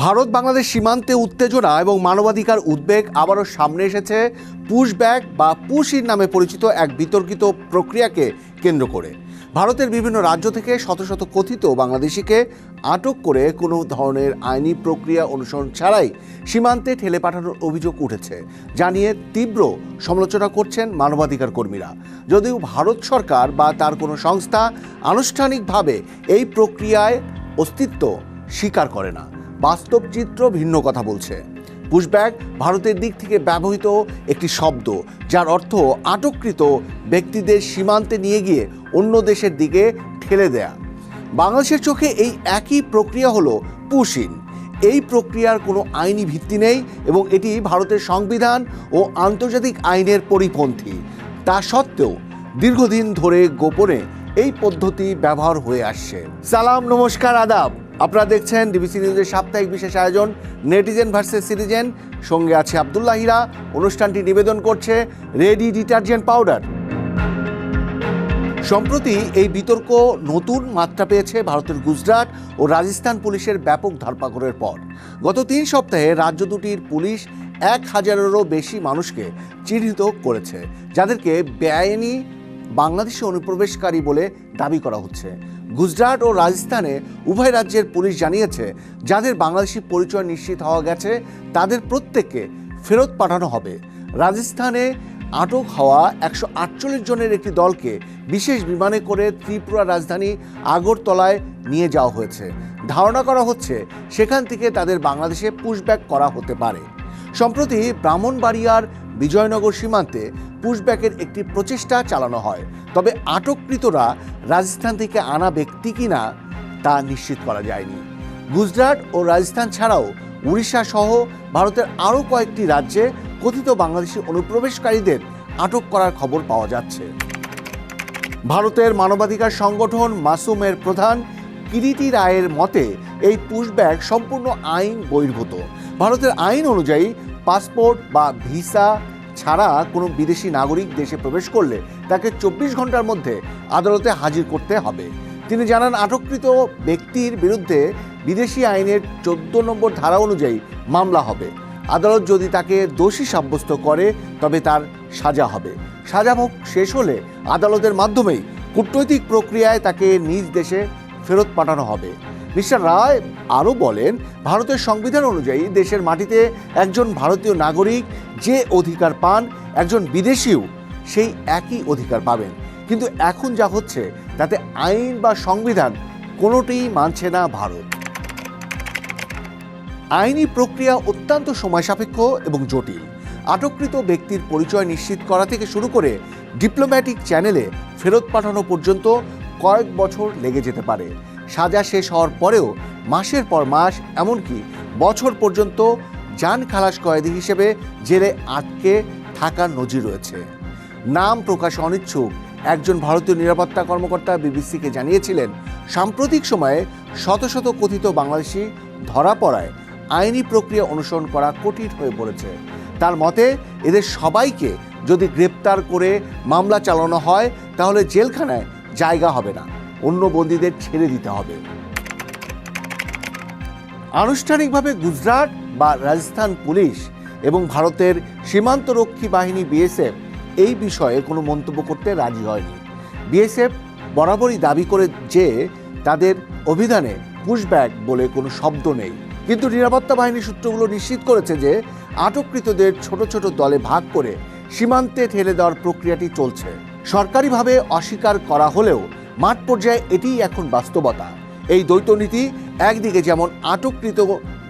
ভারত বাংলাদেশ সীমান্তে উত্তেজনা এবং মানবাধিকার উদ্বেগ আবারও সামনে এসেছে পুশব্যাক বা পুশির নামে পরিচিত এক বিতর্কিত প্রক্রিয়াকে কেন্দ্র করে। ভারতের বিভিন্ন রাজ্য থেকে শত শত কথিত বাংলাদেশিকে আটক করে কোনো ধরনের আইনি প্রক্রিয়া অনুসরণ ছাড়াই সীমান্তে ঠেলে পাঠানোর অভিযোগ উঠেছে জানিয়ে তীব্র সমালোচনা করছেন মানবাধিকার কর্মীরা। যদিও ভারত সরকার বা তার কোনো সংস্থা আনুষ্ঠানিকভাবে এই প্রক্রিয়ায় অস্তিত্ব স্বীকার করে না। বাস্তব চিত্র ভিন্ন কথা বলছে। পুশব্যাক ভারতের দিক থেকে ব্যবহৃত একটি শব্দ, যার অর্থ আটককৃত ব্যক্তিদের সীমান্তে নিয়ে গিয়ে অন্য দেশের দিকে ঠেলে দেয়া। বাংলাদেশের চোখে এই একই প্রক্রিয়া হলো পুশিন। এই প্রক্রিয়ার কোনো আইনি ভিত্তি নেই এবং এটি ভারতের সংবিধান ও আন্তর্জাতিক আইনের পরিপন্থী। তা সত্ত্বেও দীর্ঘদিন ধরে গোপনে এই পদ্ধতি ব্যবহার হয়ে আসছে। সালাম, নমস্কার, আদাব। আপনারা দেখছেন ডিবিসি নিউজের সাপ্তাহিক বিশেষ আয়োজন, নেটিজেন ভার্সেস সিটিজেন। সঙ্গে আছে আবদুল্লাহ হিরা। অনুষ্ঠানটি নিবেদন করছে রেডি ডিটারজেন্ট পাউডার। সম্প্রতি এই বিতর্ক নতুন মাত্রা পেয়েছে ভারতের গুজরাট ও রাজস্থান পুলিশের ব্যাপক ধরপাকড়ের পর। গত তিন সপ্তাহে রাজ্য দুটির পুলিশ এক হাজারেরও বেশি মানুষকে চিহ্নিত করেছে, যাদেরকে বেআইনি বাংলাদেশে অনুপ্রবেশকারী বলে দাবি করা হচ্ছে। গুজরাট ও রাজস্থানে উভয় রাজ্যের পুলিশ জানিয়েছে, যাদের বাংলাদেশি পরিচয় নিশ্চিত হওয়া গেছে, তাদের প্রত্যেককে ফেরত পাঠানো হবে। রাজস্থানে আটক হওয়া একশো আটচল্লিশ জনের একটি দলকে বিশেষ বিমানে করে ত্রিপুরা রাজধানী আগরতলায় নিয়ে যাওয়া হয়েছে। ধারণা করা হচ্ছে, সেখান থেকে তাদের বাংলাদেশে পুশব্যাক করা হতে পারে। সম্প্রতি ব্রাহ্মণবাড়িয়ার বিজয়নগর সীমান্তে পুশব্যাকের একটি প্রচেষ্টা চালানো হয়। তবে আটককৃতরা রাজস্থান থেকে আনা ব্যক্তি কিনা তা নিশ্চিত করা যায়নি। গুজরাট ও রাজস্থান ছাড়াও উড়িষ্যা সহ ভারতের আরও কয়েকটি রাজ্যে কথিত বাংলাদেশি অনুপ্রবেশকারীদের আটক করার খবর পাওয়া যাচ্ছে। ভারতের মানবাধিকার সংগঠন মাসুমের প্রধান কিরিটি রায়ের মতে, এই পুশব্যাক সম্পূর্ণ আইন বহির্ভূত। ভারতের আইন অনুযায়ী পাসপোর্ট বা ভিসা ছাড়া কোনো বিদেশি নাগরিক দেশে প্রবেশ করলে তাকে চব্বিশ ঘণ্টার মধ্যে আদালতে হাজির করতে হবে। তিনি জানান, আটককৃত ব্যক্তির বিরুদ্ধে বিদেশি আইনের চোদ্দ নম্বর ধারা অনুযায়ী মামলা হবে। আদালত যদি তাকে দোষী সাব্যস্ত করে, তবে তার সাজা হবে। সাজা ভোগ শেষ হলে আদালতের মাধ্যমেই কূটনৈতিক প্রক্রিয়ায় তাকে নিজ দেশে ফেরত পাঠানো হবে। মিস্টার রায় আরও বলেন, ভারতের সংবিধান অনুযায়ী দেশের মাটিতে একজন ভারতীয় নাগরিক যে অধিকার পান, একজন বিদেশিও সেই একই অধিকার পাবেন। কিন্তু এখন যা হচ্ছে, তাতে আইন বা সংবিধান কোনোটিই মানছে না ভারত। আইনি প্রক্রিয়া অত্যন্ত সময় সাপেক্ষ এবং জটিল। আটককৃত ব্যক্তির পরিচয় নিশ্চিত করা থেকে শুরু করে ডিপ্লোম্যাটিক চ্যানেলে ফেরত পাঠানো পর্যন্ত কয়েক বছর লেগে যেতে পারে। সাজা শেষ হওয়ার পরেও মাসের পর মাস, এমনকি বছর পর্যন্ত যান খালাস কয়েদি হিসেবে জেলে আটকে থাকার নজির রয়েছে। নাম প্রকাশে অনিচ্ছুক। একজন ভারতীয় নিরাপত্তা কর্মকর্তা বিবিসিকে জানিয়েছিলেন, সাম্প্রতিক সময়ে শত শত কথিত বাংলাদেশি ধরা পড়ায় আইনি প্রক্রিয়া অনুসরণ করা কঠিন হয়ে পড়েছে। তার মতে, এদের সবাইকে যদি গ্রেপ্তার করে মামলা চালানো হয়, তাহলে জেলখানায় জায়গা হবে না। অন্য বন্দীদের ছেড়ে দিতে হবে। আনুষ্ঠানিকভাবে গুজরাট বা রাজস্থান পুলিশ এবং ভারতের সীমান্তরক্ষী বাহিনী বিএসএফ এই বিষয়ে কোনো মন্তব্য করতে রাজি হয়নি। বিএসএফ বরাবরই দাবি করে যে তাদের অভিধানে পুশব্যাক বলে কোনো শব্দ নেই। কিন্তু নিরাপত্তা বাহিনী সূত্রগুলো নিশ্চিত করেছে যে আটককৃতদের ছোট ছোট দলে ভাগ করে সীমান্তে ঠেলে দেওয়ার প্রক্রিয়াটি চলছে। সরকারিভাবে অস্বীকার করা হলেও মাঠ পর্যায়ে এটিই এখন বাস্তবতা। এই দ্বৈতনীতি একদিকে যেমন আটককৃত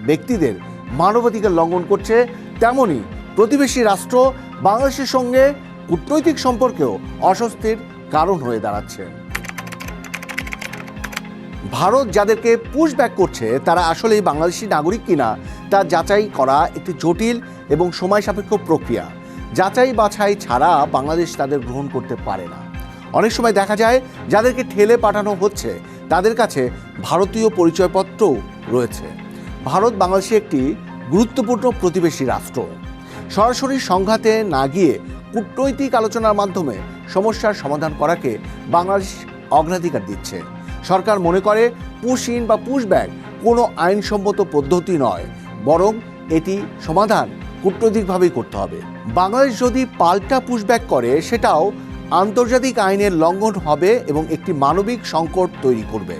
ব্যক্তিদের মানবাধিকার লঙ্ঘন করছে, তেমনি প্রতিবেশী রাষ্ট্র বাংলাদেশের সঙ্গে কূটনৈতিক সম্পর্কেও অস্বস্তির কারণ হয়ে দাঁড়াচ্ছে। ভারত যাদেরকে পুশব্যাক করছে, তারা আসলেই বাংলাদেশি নাগরিক কিনা, তা যাচাই করা একটি জটিল এবং সময় সাপেক্ষ প্রক্রিয়া। যাচাই বাছাই ছাড়া বাংলাদেশ তাদের গ্রহণ করতে পারে না। অনেক সময় দেখা যায় যাদেরকে ঠেলে পাঠানো হচ্ছে, তাদের কাছে ভারতীয় পরিচয়পত্রও রয়েছে। ভারত বাংলাদেশে একটি গুরুত্বপূর্ণ প্রতিবেশী রাষ্ট্র। সরাসরি সংঘাতে না গিয়ে কূটনৈতিক আলোচনার মাধ্যমে সমস্যার সমাধান করাকে বাংলাদেশ অগ্রাধিকার দিচ্ছে। সরকার মনে করে পুশ ইন বা পুশ ব্যাক কোনো আইনসম্মত পদ্ধতি নয়, বরং এটি সমাধান কূটনৈতিকভাবেই করতে হবে। বাংলাদেশ যদি পাল্টা পুশব্যাক করে, সেটাও আন্তর্জাতিক আইনের লঙ্ঘন হবে এবং একটি মানবিক সংকট তৈরি করবে।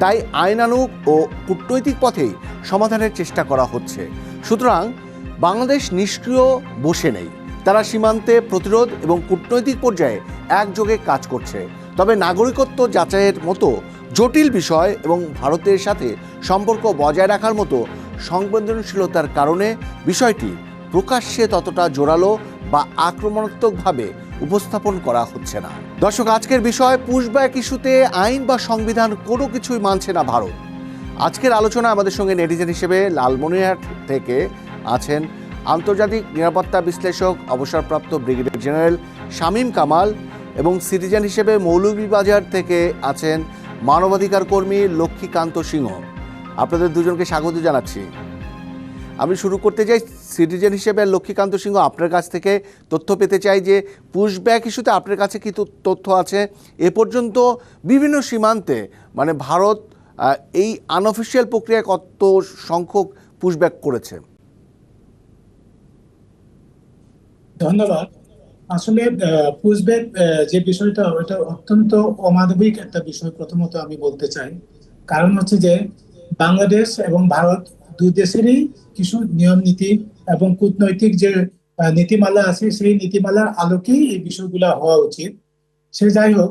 তাই আইনানুগ ও কূটনৈতিক পথেই সমাধানের চেষ্টা করা হচ্ছে। সুতরাং বাংলাদেশ নিষ্ক্রিয় বসে নেই। তারা সীমান্তে প্রতিরোধ এবং কূটনৈতিক পর্যায়ে একযোগে কাজ করছে। তবে নাগরিকত্ব যাচাইয়ের মতো জটিল বিষয় এবং ভারতের সাথে সম্পর্ক বজায় রাখার মতো সংবেদনশীলতার কারণে বিষয়টি প্রকাশ্যে ততটা জোরালো বা আক্রমণাত্মকভাবে উপস্থাপন করা হচ্ছে না। দর্শক, আজকের বিষয়, পুশব্যাক ইস্যুতে আইন বা সংবিধান কোনো কিছুই মানছে না ভারত। আজকের আলোচনা আমাদের সঙ্গে নেটিজেন হিসেবে লালমনিরহাট থেকে আছেন আন্তর্জাতিক নিরাপত্তা বিশ্লেষক, অবসরপ্রাপ্ত ব্রিগেডিয়ার জেনারেল শামীম কামাল এবং সিটিজেন হিসেবে মৌলভীবাজার থেকে আছেন মানবাধিকার কর্মী লক্ষ্মীকান্ত সিংহ। আপনাদের দুজনকে স্বাগত জানাচ্ছি। আমি শুরু করতে চাই সিটিজেন হিসেবে। লক্ষ্মীকান্ত সিংহ, আপনার কাছ থেকে তথ্য পেতে চাই যে পুশব্যাক ইস্যুতে আপনার কাছে কি তথ্য আছে? এ পর্যন্ত বিভিন্ন সীমান্তে মানে ভারত এই আনঅফিসিয়াল প্রক্রিয়ায় কত সংখ্যক পুশব্যাক করেছে? ধন্যবাদ। আসলে পুশব্যাক যে বিষয়টা ওটা অত্যন্ত অমানবিক একটা বিষয় প্রথমত আমি বলতে চাই। কারণ হচ্ছে যে, বাংলাদেশ এবং ভারত দুই দেশেরই কিছু নিয়ম নীতি এবং কূটনৈতিক যে নীতিমালা আছে, সেই নীতিমালার আলোকেই এই বিষয়গুলো হওয়া উচিত। সে যাই হোক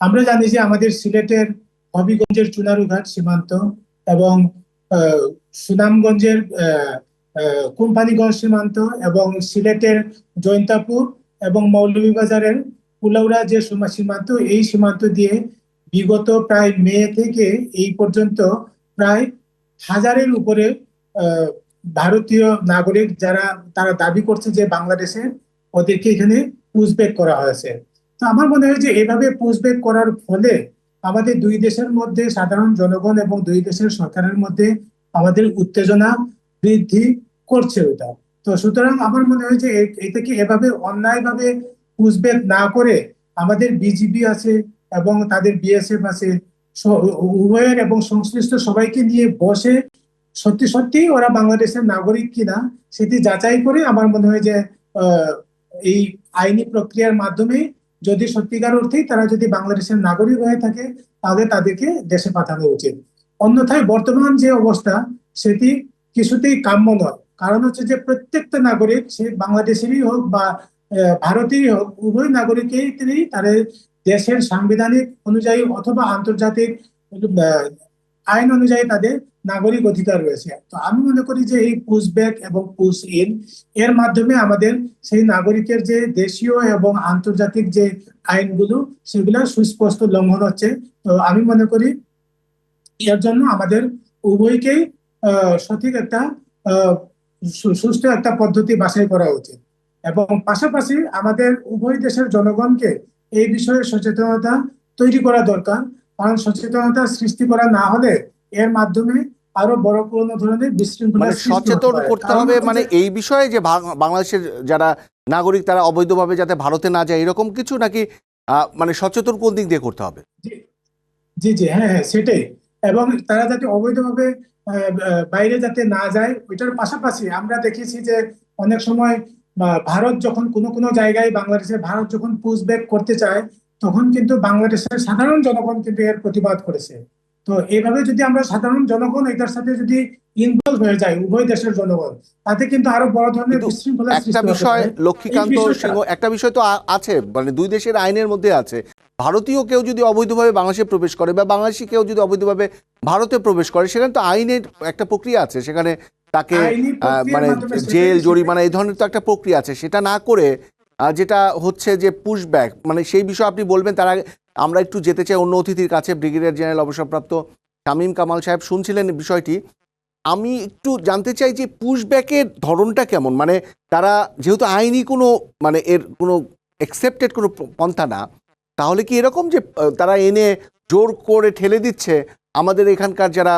আমরা জানি যে আমাদের সিলেটের হবিগঞ্জের চুনারুঘাট সীমান্ত এবং সুনামগঞ্জের কোম্পানিগঞ্জ সীমান্ত এবং সিলেটের জৈন্তাপুর এবং মৌলভীবাজারের কুলাউড়া যে সীমান্ত, এই সীমান্ত দিয়ে বিগত প্রায় মে থেকে এই পর্যন্ত প্রায় হাজারের উপরে ভারতীয় নাগরিক যারা, তারা দাবি করছে যে বাংলাদেশে ওদেরকে এখানে পুশব্যাক করা হয়েছে। তো আমার মনে হয় যে এভাবে পুশব্যাক করার ফলে আমাদের দুই দেশের মধ্যে সাধারণ জনগণ এবং দুই দেশের সরকারের মধ্যে আমাদের উত্তেজনা বৃদ্ধি করছে ওটা। তো সুতরাং আমার মনে হয় যে এটাকে এভাবে অন্যায়ভাবে পুশব্যাক না করে আমাদের বিজিবি আছে এবং তাদের বিএসএফ আছে উভয়ের এবং সংশ্লিষ্ট সবাইকে নিয়ে বসে সত্যি সত্যি ওরা বাংলাদেশের নাগরিক কিনা সেটি যাচাই করে আমার মনে হয় যে এই আইনি প্রক্রিয়ার মাধ্যমে যদি সত্যিকার অর্থেই তারা যদি বাংলাদেশের নাগরিক হয়ে থাকে, তাহলে তাদেরকে দেশে পাঠানো উচিত। অন্যথায় বর্তমান যে অবস্থা, সেটি কিছুতেই কাম্য নয়। কারণ হচ্ছে যে প্রত্যেকটা নাগরিক, সে বাংলাদেশেরই হোক বা ভারতেরই হোক, উভয় নাগরিকেরই তাদের দেশের সাংবিধানিক অনুযায়ী অথবা আন্তর্জাতিক আইন অনুযায়ী তাদের নাগরিক অধিকার রয়েছে। তো আমি মনে করি যে এই পুশব্যাক এবং পুশ ইন এর মাধ্যমে আমাদের সেই নাগরিকের যে দেশীয় এবং আন্তর্জাতিক যে আইনগুলো সেগুলো সুস্পষ্ট লঙ্ঘন হচ্ছে। তো আমি মনে করি এর জন্য আমাদের উভয়কেই সঠিক একটা আহ, সু- সুষ্ঠু একটা পদ্ধতি বাছাই করা উচিত। এবং পাশাপাশি আমাদের উভয় দেশের জনগণকে এই বিষয়ে সচেতনতা তৈরি করা দরকার। কারণ সচেতনতা সৃষ্টি করা না হলে এর মাধ্যমে আরও বড় কোনো ধরনের বিশৃঙ্খলা মানে সচেতন করতে হবে মানে এই বিষয়ে যে বাংলাদেশের যারা নাগরিক তারা অবৈধভাবে যাতে ভারতে না যায় এরকম কিছু নাকি আহ, মানে সচেতন কোন দিক দিয়ে করতে হবে? জি জি হ্যাঁ হ্যাঁ সেটাই। এবং তারা যাতে অবৈধভাবে বাইরে যাতে না যায় ওইটার পাশাপাশি আমরা দেখেছি যে অনেক সময় ভারত যখন কোনো কোনো জায়গায় বাংলাদেশের ভারত যখন পুশব্যাক করতে চায় তখন কিন্তু বাংলাদেশের সাধারণ জনগণ কিন্তু এর প্রতিবাদ করেছে। তো এইভাবে যদি আমরা সাধারণ জনগণ এটার সাথে যদি ইনভলভ হয়ে যায় উভয় দেশের জনগণ তাতে কিন্তু আরও বড় ধরনের বিশৃঙ্খলা একটা বিষয় লক্ষ্মীকান্ত সিংহ একটা বিষয় তো আছে মানে দুই দেশের আইনের মধ্যে আছে। ভারতীয় কেউ যদি অবৈধভাবে বাংলাদেশে প্রবেশ করে বা বাংলাদেশি কেউ যদি অবৈধভাবে ভারতে প্রবেশ করে সেখানে তো আইনের একটা প্রক্রিয়া আছে। সেখানে তাকে মানে জেল জরিমানা এই ধরনের তো একটা প্রক্রিয়া আছে। সেটা না করে যেটা হচ্ছে যে পুশব্যাক মানে সেই বিষয়ে আপনি বলবেন তার আগে আমরা একটু যেতে চাই অন্য অতিথির কাছে ব্রিগেডিয়ার জেনারেল অবসরপ্রাপ্ত শামীম কামাল সাহেব শুনছিলেন বিষয়টি। আমি একটু জানতে চাই যে পুশব্যাকের ধরনটা কেমন? মানে তারা যেহেতু আইনি কোনো মানে এর কোনো অ্যাকসেপ্টেড কোনো পন্থা না তাহলে কি এরকম যে তারা এনে জোর করে ঠেলে দিচ্ছে? আমাদের এখানকার যারা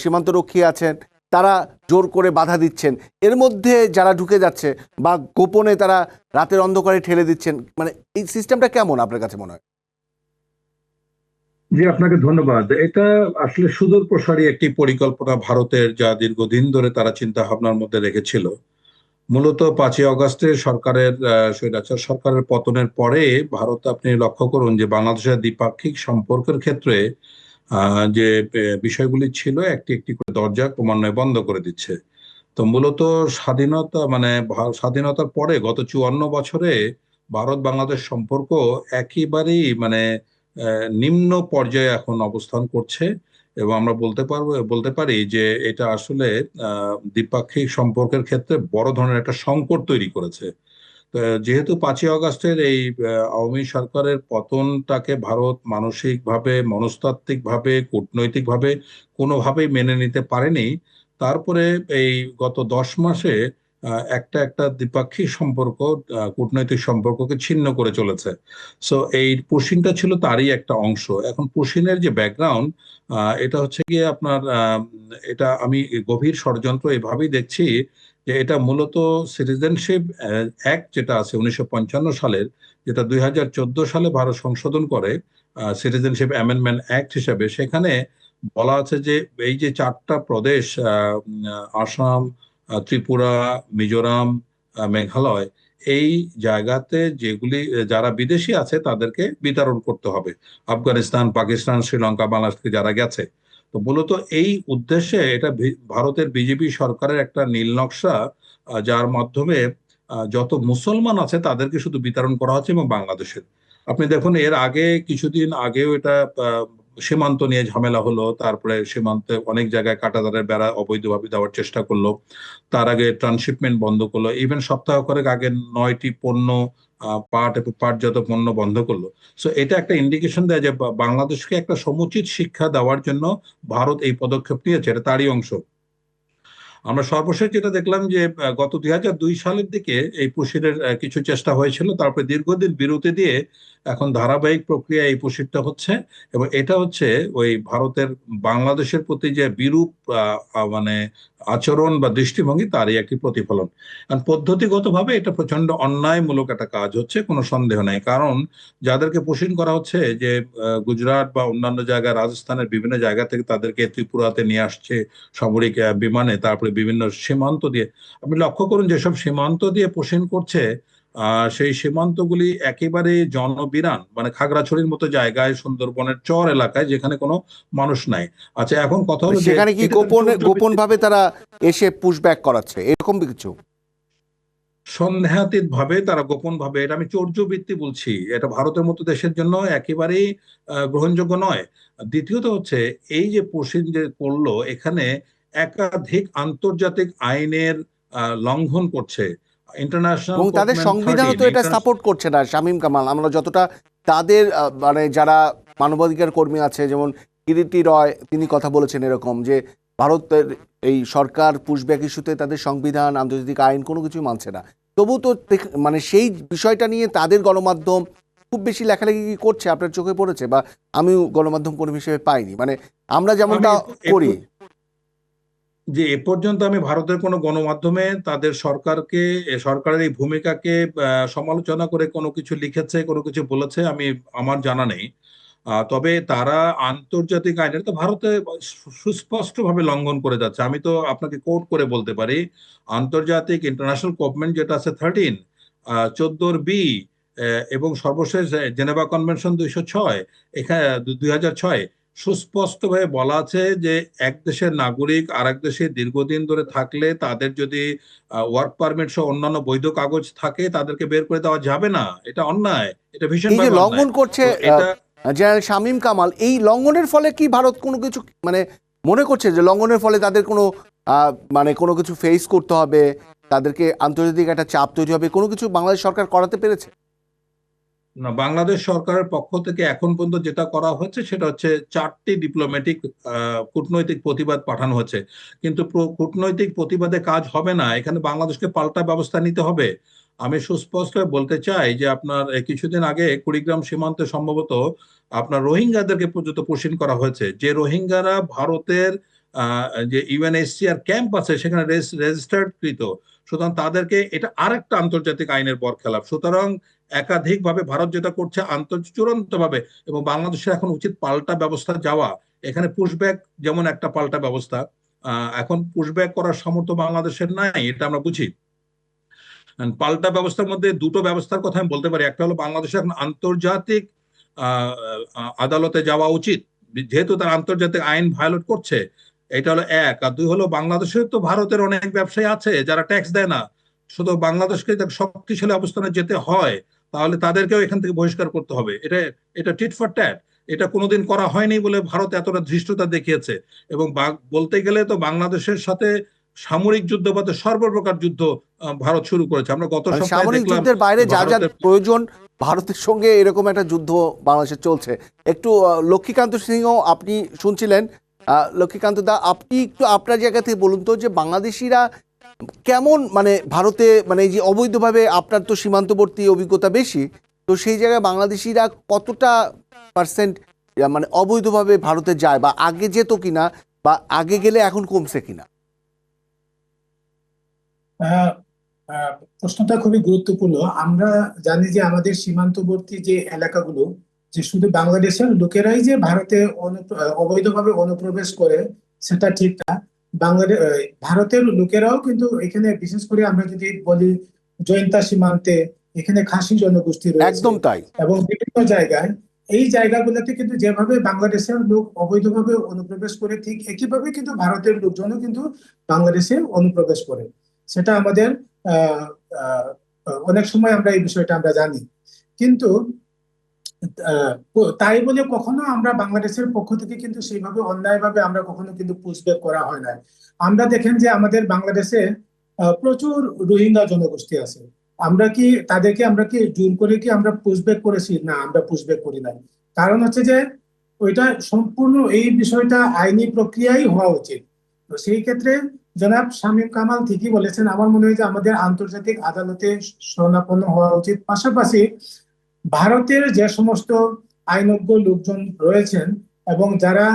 সীমান্তরক্ষী আছেন তারা জোর করে বাধা দিচ্ছেন। এর মধ্যে যারা ঢুকে যাচ্ছে বা গোপনে তারা রাতের অন্ধকারে ঠেলে দিচ্ছেন মানে এই সিস্টেমটা কেমন আপনার কাছে মনে হয়? জি, আপনাকে ধন্যবাদ। এটা আসলে সুদূর প্রসারী একটি পরিকল্পনা ভারতের যা দীর্ঘদিন ধরে তারা চিন্তা ভাবনার মধ্যে রেখেছিল। মূলত পাঁচই অগস্টে সরকারের স্বৈরাচার সরকারের পতনের পরে ভারত আপনি লক্ষ্য করুন যে বাংলাদেশের দ্বিপাক্ষিক সম্পর্কের ক্ষেত্রে যে বিষয়গুলি ছিল, একটি একটি করে দরজা ক্রমান্বয়ে বন্ধ করে দিচ্ছে। তো মূলত স্বাধীনতা মানে স্বাধীনতার পরে গত চুয়ান্ন বছরে ভারত বাংলাদেশ সম্পর্ক একেবারেই মানে নিম্ন পর্যায়ে এখন অবস্থান করছে। এবং আমরা বলতে পারব, বলতে পারি যে, এটা আসলে দ্বিপাক্ষিক সম্পর্কের ক্ষেত্রে বড় ধরনের একটা সংকট তৈরি করেছে। যেহেতু পাঁচই আগস্টের এই আওয়ামী সরকারের পতনটাকে ভারত মানসিকভাবে, মনস্তাত্ত্বিকভাবে, কূটনৈতিকভাবে কোনোভাবেই মেনে নিতে পারেনি, তারপরে এই গত দশ মাসে একটা একটা দ্বিপাক্ষিক সম্পর্ক কূটনৈতিক সম্পর্ককে ছিন্ন করে চলেছে। সো এই পুশিনটা ছিল তারই একটা অংশ। এখন পুশিনের যে ব্যাকগ্রাউন্ড এটা হচ্ছে গিয়ে আপনার এটা আমি গভীর ষড়যন্ত্র এভাবেই দেখছি যে এটা মূলত সিটিজেনশিপ অ্যাক্ট যেটা আছে উনিশশো পঞ্চান্ন সালের, যেটা দুই হাজার চোদ্দ সালে ভারত সংশোধন করে সিটিজেনশিপ অ্যামেন্ডমেন্ট অ্যাক্ট হিসেবে। সেখানে বলা আছে যে এই যে চারটা প্রদেশ আসাম ত্রিপুরা, মিজোরাম মেঘালয় এই জায়গাতে যেগুলি যারা বিদেশি আছে তাদেরকে বিতরণ করতে হবে। আফগানিস্তান, পাকিস্তান, শ্রীলঙ্কা, বাংলাদেশ থেকে যারা গেছে। তো মূলত এই উদ্দেশ্যে এটা ভারতের বিজেপি সরকারের একটা নীল নকশা যার মাধ্যমে যত মুসলমান আছে তাদেরকে শুধু বিতরণ করা হচ্ছে এবং বাংলাদেশের। আপনি দেখুন, এর আগে, কিছুদিন আগেও এটা সীমান্ত নিয়ে ঝামেলা হলো, তারপরে সীমান্তে অনেক জায়গায় কাটাদারের বেড়া অবৈধভাবে দেওয়ার চেষ্টা করল। তার আগে ট্রান্সশিপমেন্ট বন্ধ করল। ইভেন সপ্তাহ করেক আগে নয়টি পণ্য পাট এবং পাটজাত পণ্য বন্ধ করল। সো এটা একটা ইন্ডিকেশন দেয় যে বাংলাদেশকে একটা সমুচিত শিক্ষা দেওয়ার জন্য ভারত এই পদক্ষেপ নিয়েছে, এটা তারই অংশ। আমরা সর্বশেষ যেটা দেখলাম যে গত দুই হাজার দুই সালের দিকে এই পুশিরের কিছু চেষ্টা হয়েছিল। তারপরে দীর্ঘদিন বিরতি দিয়ে এখন ধারাবাহিক প্রক্রিয়া এই পুশিরটা হচ্ছে এবং এটা হচ্ছে ওই ভারতের বাংলাদেশের প্রতি যে বিরূপ মানে আচরণ বা দৃষ্টিভঙ্গি, তারই একটি প্রতিফলন। কারণ পদ্ধতিগতভাবে এটা প্রচণ্ড অন্যায়মূলক একটা কাজ হচ্ছে, কোনো সন্দেহ নেই। কারণ যাদেরকে পোষণ করা হচ্ছে যে গুজরাট বা অন্যান্য জায়গায়, রাজস্থানের বিভিন্ন জায়গা থেকে তাদেরকে ত্রিপুরাতে নিয়ে আসছে সামরিক বিমানে, তারপরে বিভিন্ন সীমান্ত দিয়ে। আপনি লক্ষ্য করুন, যেসব সীমান্ত দিয়ে পোষণ করছে সেই সীমান্তগুলি একেবারে জনবিরান মানে খাগড়াছড়ির মতো জায়গায় সুন্দরবনের চর এলাকায় যেখানে কোনো মানুষ নাই। আচ্ছা এখন কথা হলো সেখানে কি গোপন গোপন ভাবে তারা এসে পুশব্যাক করাচ্ছে? এরকম কিছু? সন্দেহাতীত ভাবে তারা গোপন ভাবে এটা আমি চৌর্যবৃত্তি বলছি এটা ভারতের মতো দেশের জন্য একেবারেই গ্রহণযোগ্য নয়। দ্বিতীয়ত হচ্ছে এই যে পশ্চিম যে করল এখানে একাধিক আন্তর্জাতিক আইনের আহ, লঙ্ঘন করছে। ইন্টারন্যাশনাল এবং তাদের সংবিধানও তো এটা সাপোর্ট করছে না শামীম কামাল। আমরা যতটা তাদের মানে যারা মানবাধিকার কর্মী আছে যেমন কিরিটি রয় তিনি কথা বলেছেন এরকম যে ভারতের এই সরকার পুশব্যাক ইস্যুতে তাদের সংবিধান আন্তর্জাতিক আইন কোনো কিছুই মানছে না। তবু তো মানে সেই বিষয়টা নিয়ে তাদের গণমাধ্যম খুব বেশি লেখালেখি করছে আপনার চোখে পড়েছে? বা আমিও গণমাধ্যম কর্মী হিসেবে পাইনি। মানে আমরা যেমনটা করি। যে এ পর্যন্ত আমি ভারতের কোনো গণমাধ্যমে তাদের সরকারকে সরকারের এই ভূমিকাকে সমালোচনা করে কোনো কিছু লিখেছে, কোনো কিছু বলেছে, আমি, আমার জানা নেই। তবে তারা আন্তর্জাতিক আইনের তো ভারতে সুস্পষ্টভাবে লঙ্ঘন করে যাচ্ছে। আমি তো আপনাকে কোট করে বলতে পারি, আন্তর্জাতিক ইন্টারন্যাশনাল কভমেন্ট যেটা আছে থার্টিন চোদ্দোর বি এবং সর্বশেষ জেনেভা কনভেনশন দুইশো ছয় এখানে দুই হাজার ছয় সুস্পষ্টভাবে বলা আছে যে এক দেশের নাগরিক আর এক দেশে দীর্ঘদিন ধরে থাকলে তাদের যদি ওয়ার্ক পারমিট সহ অন্যান্য বৈধ কাগজ থাকে তাদেরকে বের করে দেওয়া যাবে না। এটা অন্যায়। এটা ভীষণ লঙ্ঘন করছে এটা জেনারেল শামীম কামাল এই লঙ্ঘনের ফলে কি ভারত কোনো কিছু মানে মনে করছে যে লঙ্ঘনের ফলে তাদের কোনো আহ, মানে কোনো কিছু ফেস করতে হবে তাদেরকে আন্তর্জাতিক একটা চাপ তৈরি হবে কোনো কিছু বাংলাদেশ সরকার করাতে পেরেছে? বাংলাদেশ সরকারের পক্ষ থেকে এখন পর্যন্ত যেটা করা হচ্ছে সেটা হচ্ছে চারটি ডিপ্লোম্যাটিক কূটনৈতিক প্রতিবাদ পাঠানো হচ্ছে কিন্তু প্র- কূটনৈতিক প্রতিবাদে কাজ হবে না। এখানে বাংলাদেশকে পাল্টা ব্যবস্থা নিতে হবে। আমি সুস্পষ্ট বলতে চাই যে আপনার কিছুদিন আগে কুড়িগ্রাম সীমান্তে সম্ভবত আপনার রোহিঙ্গাদেরকে পর্যন্ত পোষণ করা হয়েছে। যে রোহিঙ্গারা ভারতের যে ইউএনএইচসিআর ক্যাম্প আছে সেখানে রেজিস্টার্ড কৃত সুতরাং তাদেরকে এটা আরেকটা আন্তর্জাতিক আইনের বরখেলাপ। সুতরাং একাধিকভাবে ভারত যেটা করছে আন্তর চূড়ান্ত ভাবে এবং বাংলাদেশের এখন উচিত পাল্টা ব্যবস্থা যাওয়া। এখানে পুশব্যাক যেমন একটা পাল্টা ব্যবস্থা এখন পুশব্যাক করার সামর্থ্য বাংলাদেশের নাই, এটা আমরা বুঝি। পাল্টা ব্যবস্থার মধ্যে দুটো ব্যবস্থার কথা আমি বলতে পারি। একটা হলো বাংলাদেশের এখন আন্তর্জাতিক আদালতে যাওয়া উচিত। যেহেতু তার আন্তর্জাতিক আইন ভায়োলেট করছে, এটা হলো এক। আর দুই হলো বাংলাদেশের তো ভারতের অনেক ব্যবসায়ী আছে যারা ট্যাক্স দেয় না। শুধু বাংলাদেশকে শক্তিশালী অবস্থানে যেতে হয়। তাহলে তাদেরকেও এখান থেকে বহিষ্কার করতে হবে। এটা এটা টিট ফর ট্যাট এটা কোনোদিন করা হয়নি বলে ভারত এতটা ধৃষ্টতা দেখিয়েছে। এবং বলতে গেলে তো বাংলাদেশের সাথে সামরিক যুদ্ধ বা সর্বপ্রকার যুদ্ধ ভারত শুরু করেছে। আমরা গত মানে সামরিক যুদ্ধের বাইরে যা যা প্রয়োজন ভারতের সঙ্গে এরকম একটা যুদ্ধ বাংলাদেশে চলছে। একটু লক্ষ্মীকান্ত সিংহ আপনি শুনছিলেন। আহ, লক্ষ্মীকান্ত দা আপনি একটু আপনার জায়গা থেকে বলুন তো যে বাংলাদেশিরা কেমন মানে ভারতে মানে এই যে অবৈধভাবে আপনার তো সীমান্তবর্তী অভিজ্ঞতা বেশি, তো সেই জায়গায় বাংলাদেশিরা কতটা পার্সেন্ট মানে অবৈধভাবে ভারতে যায় বা আগে যেত কিনা বা আগে গেলে এখন কমছে কিনা? প্রশ্নটা খুবই গুরুত্বপূর্ণ। আমরা জানি যে আমাদের সীমান্তবর্তী যে এলাকাগুলো, যে শুধু বাংলাদেশের লোকেরাই যে ভারতে অবৈধভাবে অনুপ্রবেশ করে, সেটা ঠিক না। বাংলাদেশ ভারতের লোকেরাও কিন্তু এখানে বিশেষ করে আমরা যদি বলি জয়ন্তা সীমান্তে এখানে খাসি জনগোষ্ঠী রয়েছে একদম তাই। এবং বিভিন্ন জায়গায় এই জায়গাগুলোতে কিন্তু যেভাবে বাংলাদেশের লোক অবৈধভাবে অনুপ্রবেশ করে ঠিক একইভাবে কিন্তু ভারতের লোকজনও কিন্তু বাংলাদেশে অনুপ্রবেশ করে। সেটা আমাদের আহ, আহ, অনেক সময় আমরা এই বিষয়টা আমরা জানি। কিন্তু তাই বলে কখনো আমরা বাংলাদেশের পক্ষ থেকে কিন্তু সেইভাবে অন্যায়ভাবে আমরা কখনো কিন্তু পুষব্যাক করা হয় না আমরা দেখেন যে আমাদের বাংলাদেশে প্রচুর রোহিঙ্গা জনগোষ্ঠী আছে। আমরা কি, তাদেরকে আমরা কি জোর করে কি আমরা পুশব্যাক করেছি? না, আমরা পুশব্যাক করি নাই। কারণ হচ্ছে যে ওইটা সম্পূর্ণ এই বিষয়টা আইনি প্রক্রিয়াই হওয়া উচিত। তো সেই ক্ষেত্রে জনাব শামীম কামাল ঠিকই বলেছেন, আমার মনে হয় যে আমাদের আন্তর্জাতিক আদালতে শরণাপন্ন হওয়া উচিত। পাশাপাশি ভারতের যে সমস্ত আইনজ্ঞ লোকজন রয়েছেন এবং যারা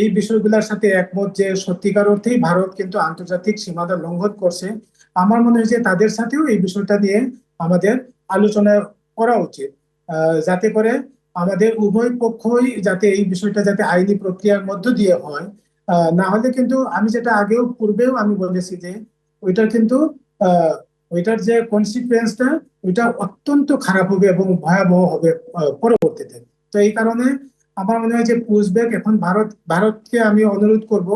এই বিষয়গুলোর সাথে একমত যে সত্যিকার অর্থেই ভারত কিন্তু আন্তর্জাতিক সীমানা লঙ্ঘন করছে, আমার মনে হয় যে তাদের সাথেও এই বিষয়টা নিয়ে আমাদের আলোচনা করা উচিত। যাতে করে আমাদের উভয় পক্ষই যাতে এই বিষয়টা যাতে আইনি প্রক্রিয়ার মধ্য দিয়ে হয়। না হলে কিন্তু আমি যেটা আগেও, পূর্বেও আমি বলেছি যে ওইটার কিন্তু ওইটার যে কনসিকুয়েন্সটা ওইটা অত্যন্ত খারাপ হবে এবং ভয়াবহ হবে পরবর্তীতে। তো এই কারণে আমার মনে হয় যে পুশব্যাক এখন ভারত ভারতকে আমি অনুরোধ করব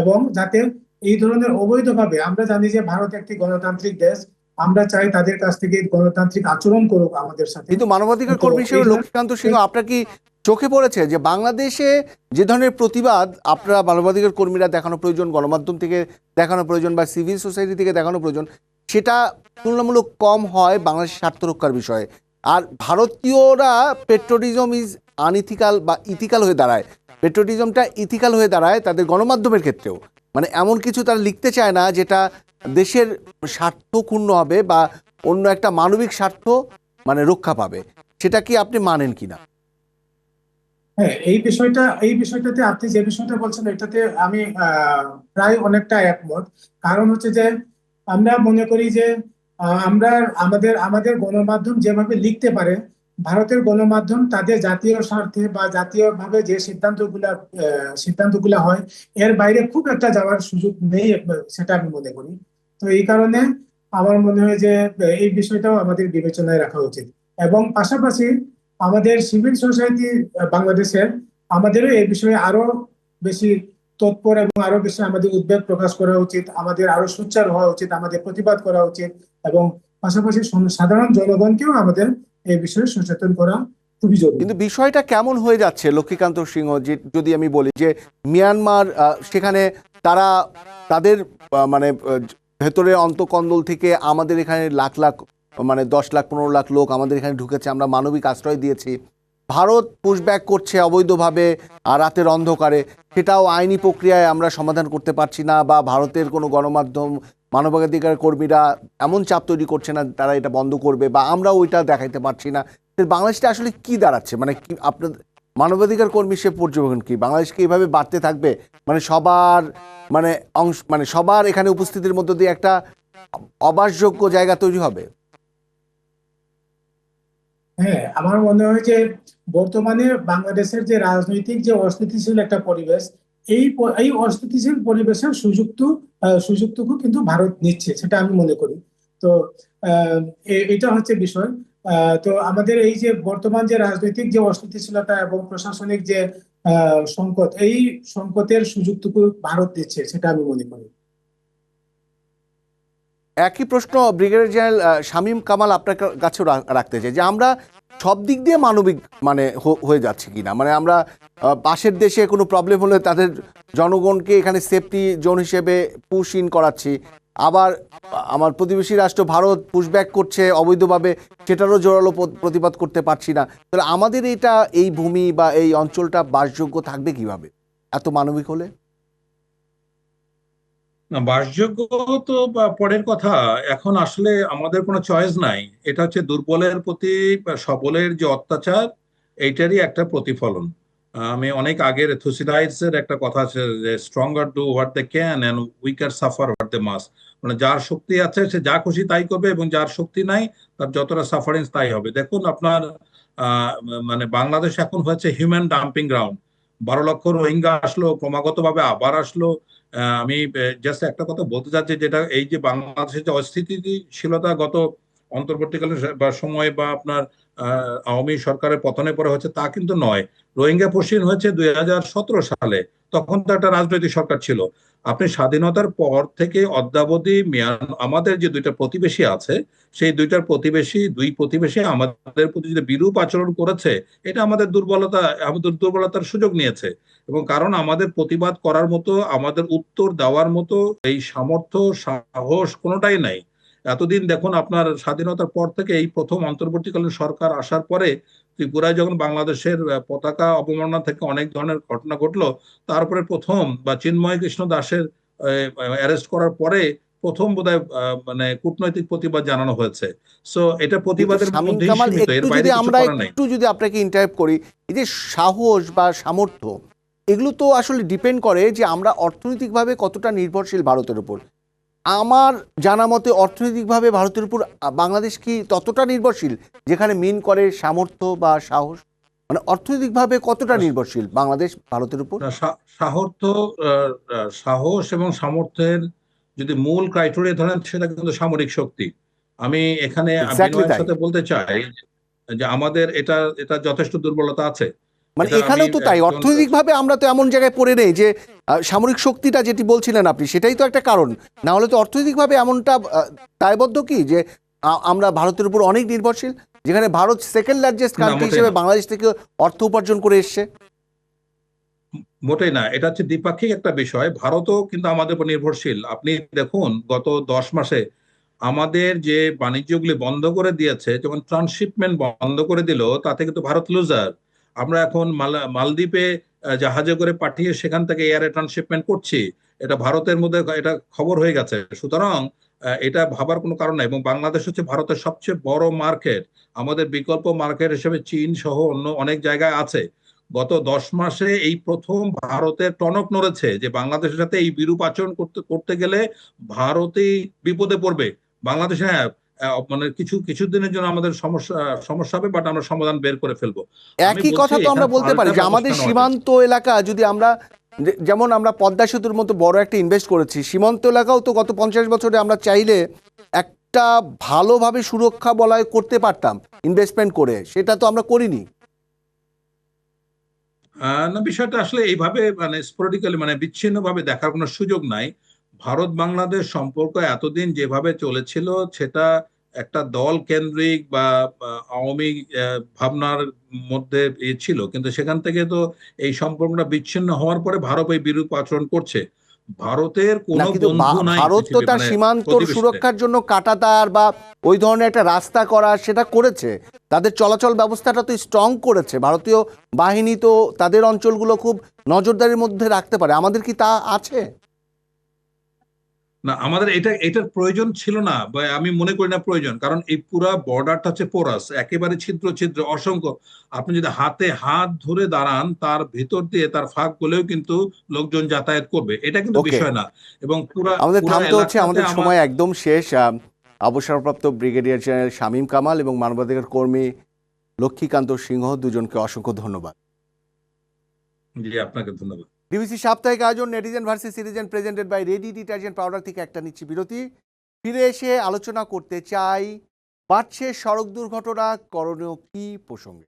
এবং যাতে এই ধরনের অবৈধভাবে আমরা জানি যে ভারত একটি গণতান্ত্রিক দেশ আমরা চাই তাদের কাছ থেকে গণতান্ত্রিক আচরণ করুক আমাদের সাথে। কিন্তু মানবাধিকার কর্মী হিসেবে লক্ষ্মীকান্ত সিংহ আপনার কি চোখে পড়েছে যে বাংলাদেশে যে ধরনের প্রতিবাদ আপনারা মানবাধিকার কর্মীরা দেখানো প্রয়োজন গণমাধ্যম থেকে দেখানো প্রয়োজন বা সিভিল সোসাইটি থেকে দেখানো প্রয়োজন সেটা তুলনামূলক কম হয় বাংলাদেশের স্বার্থ রক্ষার বিষয়ে। আর ভারতীয়রা পেট্রোটিজম ইজ আনইথিক্যাল বা ইথিক্যাল হয়ে দাঁড়ায়। পেট্রোটিজমটা ইথিক্যাল হয়ে দাঁড়ায় তাদের গণমাধ্যমের ক্ষেত্রেও। মানে এমন কিছু তারা লিখতে চায় না যেটা দেশের স্বার্থ ক্ষুণ্ণ হবে বা অন্য একটা মানবিক স্বার্থ মানে রক্ষা পাবে। সেটা কি আপনি মানেন কিনা হ্যাঁ এই বিষয়টা, এই বিষয়টাতে আপনি যে বিষয়টা বলছেন, এটাতে আমি প্রায় অনেকটা একমত। কারণ হচ্ছে যে আমরা মনে করি যে আমরা আমাদের আমাদের গণমাধ্যম যেভাবে লিখতে পারে, ভারতের গণমাধ্যম তাদের জাতীয় স্বার্থে বা জাতীয়ভাবে যে সিদ্ধান্তগুলা সিদ্ধান্তগুলা হয়, এর বাইরে খুব একটা যাওয়ার সুযোগ নেই, সেটা আমি মনে করি। তো এই কারণে আমার মনে হয় যে, এই বিষয়টাও আমাদের বিবেচনায় রাখা উচিত। এবং পাশাপাশি আমাদের সিভিল সোসাইটি বাংলাদেশের, আমাদেরও এই বিষয়ে আরও বেশি তৎপর এবং আরও বেশি আমাদের উদ্বেগ প্রকাশ করা উচিত, আমাদের আরও সোচ্চার হওয়া উচিত, আমাদের প্রতিবাদ করা উচিত এবং পাশাপাশি সাধারণ জনগণকেও আমাদের এই বিষয়ে সচেতন করা কিন্তু বিষয়টা কেমন হয়ে যাচ্ছে লক্ষ্মীকান্ত সিংহ যদি আমি বলি যে মিয়ানমার সেখানে তারা, তাদের মানে ভেতরে অন্তকন্দল থেকে আমাদের এখানে লাখ লাখ মানে দশ লাখ, পনেরো লাখ লোক আমাদের এখানে ঢুকেছে, আমরা মানবিক আশ্রয় দিয়েছি। ভারত পুশব্যাক করছে অবৈধভাবে আর রাতের অন্ধকারে। সেটাও আইনি প্রক্রিয়ায় আমরা সমাধান করতে পারছি না বা ভারতের কোনো গণমাধ্যম, মানবাধিকার কর্মীরা এমন চাপ তৈরি করছে না তারা এটা বন্ধ করবে বা আমরা ওইটা দেখাইতে পারছি না। বাংলাদেশটা আসলে কি দাঁড়াচ্ছে? মানে কি আপনার মানবাধিকার কর্মী সে পর্যবেক্ষণ কি? বাংলাদেশ কি এভাবে বাড়তে থাকবে? মানে সবার মানে অংশ মানে সবার এখানে উপস্থিতির মধ্য দিয়ে একটা অবাসযোগ্য জায়গা তৈরি হবে? হ্যাঁ আমার মনে হয় যে বর্তমানে বাংলাদেশের যে রাজনৈতিক যে অস্থিতিশীল একটা পরিবেশ এই এই অস্থিতিশীল পরিবেশের সুযুক্ত আহ, সুযোগটুকু কিন্তু ভারত নিচ্ছে সেটা আমি মনে করি। তো আহ, এ- এটা হচ্ছে বিষয়। আহ, তো আমাদের এই যে বর্তমান যে রাজনৈতিক যে অস্থিতিশীলতা এবং প্রশাসনিক যে আহ, সংকট এই সংকটের সুযোগটুকু ভারত দিচ্ছে সেটা আমি মনে করি। একই প্রশ্ন ব্রিগেডিয়ার জেনারেল শামীম কামাল আপনার কা- কাছেও রাখতে চাই যে আমরা সব দিক দিয়ে মানবিক মানে হয়ে যাচ্ছে কিনা। মানে আমরা পাশের দেশে কোনো প্রবলেম হলে তাদের জনগণকে এখানে সেফটি জোন হিসেবে পুশ ইন করাচ্ছি। আবার আমার প্রতিবেশী রাষ্ট্র ভারত পুশব্যাক করছে অবৈধভাবে, সেটারও জোরালো প্রতিবাদ করতে পারছি না। তাহলে আমাদের এটা এই ভূমি বা এই অঞ্চলটা বাসযোগ্য থাকবে কীভাবে? এত মানবিক হলে? না, বাসযোগ্য তো পরের কথা, এখন আসলে আমাদের কোনো চয়েস নাই। এটা হচ্ছে দুর্বলের প্রতি সবলের যে অত্যাচার, এইটারই একটা প্রতিফলন। আমি অনেক আগের থুসিডাইটস এর একটা কথা আছে যে stronger do what they can and weaker suffer what they must মানে যার শক্তি আছে, সে যা খুশি তাই করবে এবং যার শক্তি নাই, তার যতটা সাফারেন্স তাই হবে। দেখুন, আপনার মানে বাংলাদেশ এখন হয়েছে হিউম্যান ডাম্পিং গ্রাউন্ড বারো লক্ষ রোহিঙ্গা আসলো ক্রমাগত ভাবে আবার আসলো। আমি জাস্ট একটা কথা বলতে চাচ্ছি, যেটা এই যে বাংলাদেশের যে অস্থিতিশীলতা গত অন্তর্বর্তীকালীন সময় বা আপনার আওয়ামী সরকারের পতনের পরে হচ্ছে তা কিন্তু নয়। রোহিঙ্গা পশ্চিম হয়েছে দুই হাজার সতেরো সালে। তখন তো একটা রাজনৈতিক সরকার ছিল। আপনি স্বাধীনতার পর থেকে অদ্যাবধি মিয়ান, আমাদের যে দুইটা প্রতিবেশী আছে, সেই দুইটার প্রতিবেশী, দুই প্রতিবেশী আমাদের প্রতি যে বিরূপ আচরণ করেছে, এটা আমাদের দুর্বলতা, আমাদের দুর্বলতার সুযোগ নিয়েছে। এবং কারণ আমাদের প্রতিবাদ করার মতো, আমাদের উত্তর দেওয়ার মতো এই সামর্থ্য, সাহস কোনোটাই নাই। এতদিন দেখুন আপনার স্বাধীনতার পর থেকে এই প্রথম অন্তর্বর্তীকালীন সরকার আসার পরে ত্রিপুরায় যখন বাংলাদেশের পতাকা অবমাননা থেকে অনেক ধরনের ঘটনা ঘটলো তারপরে প্রথম বা চিন্ময় কৃষ্ণ দাসের অ্যারেস্ট করার পরে প্রথম বোধহয় মানে কূটনৈতিক প্রতিবাদ জানানো হয়েছে। সো এটা প্রতিবাদের শামীম মধ্যেই সীমিত এর একটু বাইরে যদি আমরা একটু যদি আপনাকে ইন্টারাপ্ট করি এই যে সাহস বা সামর্থ্য এগুলো তো আসলে ডিপেন্ড করে যে আমরা অর্থনৈতিকভাবে কতটা নির্ভরশীল ভারতের উপর। আমার জানা মতে অর্থনৈতিকভাবে ভারতের উপর বাংলাদেশ কি ততটা নির্ভরশীল? যেখানে মিন করে সামর্থ্য বা সাহস? মানে অর্থনৈতিকভাবে কতটা নির্ভরশীল বাংলাদেশ ভারতের উপর? না, সা- সামর্থ্য আহ, আহ, সাহস এবং সামর্থ্যের যদি মূল ক্রাইটেরিয়া ধরেন সেটা কিন্তু সামরিক শক্তি। আমি এখানে। সাথে বলতে চাই যে আমাদের এটা এটা যথেষ্ট দুর্বলতা আছে। মানে এখানেও তো তাই। অর্থনৈতিকভাবে আমরা তো এমন জায়গায় পড়ে নেই যে সামরিক শক্তিটা যেটি বলছিলেন আপনি সেটাই তো একটা কারণ। না হলে তো অর্থনৈতিকভাবে এমনটা দায়বদ্ধ কি? যে আমরা ভারতের উপর অনেক নির্ভরশীল যেখানে ভারত সেকেন্ড লার্জেস্ট কান্ট্রি হিসেবে বাংলাদেশ থেকে অর্থ উপার্জন করে এসছে। মোটেই না এটা হচ্ছে দ্বিপাক্ষিক একটা বিষয়। ভারতও কিন্তু আমাদের উপর নির্ভরশীল। আপনি দেখুন গত দশ মাসে আমাদের যে বাণিজ্যগুলি বন্ধ করে দিয়েছে যখন ট্রান্সশিপমেন্ট বন্ধ করে দিল তাতে কিন্তু ভারত লুজার আমরা এখন মালা- মালদ্বীপে জাহাজে করে পাঠিয়ে সেখান থেকে এয়ারে ট্রান্সশিপমেন্ট করছি। এটা ভারতের মধ্যে এটা খবর হয়ে গেছে। সুতরাং এটা ভাবার কোনো কারণ নাই এবং বাংলাদেশ হচ্ছে ভারতের সবচেয়ে বড় মার্কেট আমাদের বিকল্প মার্কেট হিসেবে চীন সহ অন্য অনেক জায়গায় আছে। গত দশ মাসে এই প্রথম ভারতের টনক নড়েছে যে বাংলাদেশের সাথে এই বিরূপ আচরণ করতে করতে গেলে ভারতেই বিপদে পড়বে। বাংলাদেশে হ্যাঁ মানে কিছু কিছুদিনের জন্য আমাদের সমস্যা সমস্যা হবে বাট আমরা সমাধান বের করে ফেলব। একই কথা তো আমরা বলতে পারি যে আমাদের সীমান্ত এলাকা যদি আমরা যেমন আমরা পদ্মা সেতুর মতো বড় একটা ইনভেস্ট করেছি সীমান্ত এলাকাও তো গত পঞ্চাশ বছরে আমরা চাইলে একটা ভালোভাবে সুরক্ষা বলয় করতে পারতাম ইনভেস্টমেন্ট করে। সেটা তো আমরা করিনি। না বিষয়টা আসলে এইভাবে মানে স্পোরাডিক্যালি মানে বিচ্ছিন্নভাবে দেখার কোনো সুযোগ নাই। ভারত বাংলাদেশ সম্পর্ক এতদিন যেভাবে চলেছিল সেটা একটা দল কেন্দ্রিক বা আওয়ামী ভাবনার মধ্যে এ ছিল। কিন্তু সেখান থেকে তো এই সম্পর্কটা বিচ্ছিন্ন হওয়ার পরে ভারত এই বিরূপ আচরণ করছে। ভারতের কোনো বন্ধু নাই ভারত তো তার সীমান্ত সুরক্ষার জন্য কাটাতার বা ওই ধরনের একটা রাস্তা করা সেটা করেছে। তাদের চলাচল ব্যবস্থাটা তো স্ট্রং করেছে। ভারতীয় বাহিনী তো তাদের অঞ্চলগুলো খুব নজরদারির মধ্যে রাখতে পারে। আমাদের কি তা আছে? না আমাদের এটা এটার প্রয়োজন ছিল না বা আমি মনে করি না প্রয়োজন কারণ এই পুরা বর্ডারটা হচ্ছে পোরাস একেবারে ছিদ্র ছিদ্র অসংখ্য। আপনি যদি হাতে হাত ধরে দাঁড়ান তার ভিতর দিয়ে তার ফাঁক গলেও কিন্তু লোকজন যাতায়াত করবে এটা কিন্তু বিষয় না। এবং পুরা আমাদের থামতে হচ্ছে আমাদের সময় একদম শেষ অবসরপ্রাপ্ত ব্রিগেডিয়ার জেনারেল শামীম কামাল এবং মানবাধিকার কর্মী লক্ষ্মীকান্ত সিংহ দুজনকে অসংখ্য ধন্যবাদ। জি আপনাকে ধন্যবাদ। ডিবিসি সাপ্তাহিক আয়োজন netizen versus citizen presented by ready detergent powder থেকে একটা নিচ্ছি বিরতি। ফিরে এসে আলোচনা করতে চাই, বাড়ছে সড়ক দুর্ঘটনা, করণীয় কি প্রসঙ্গে?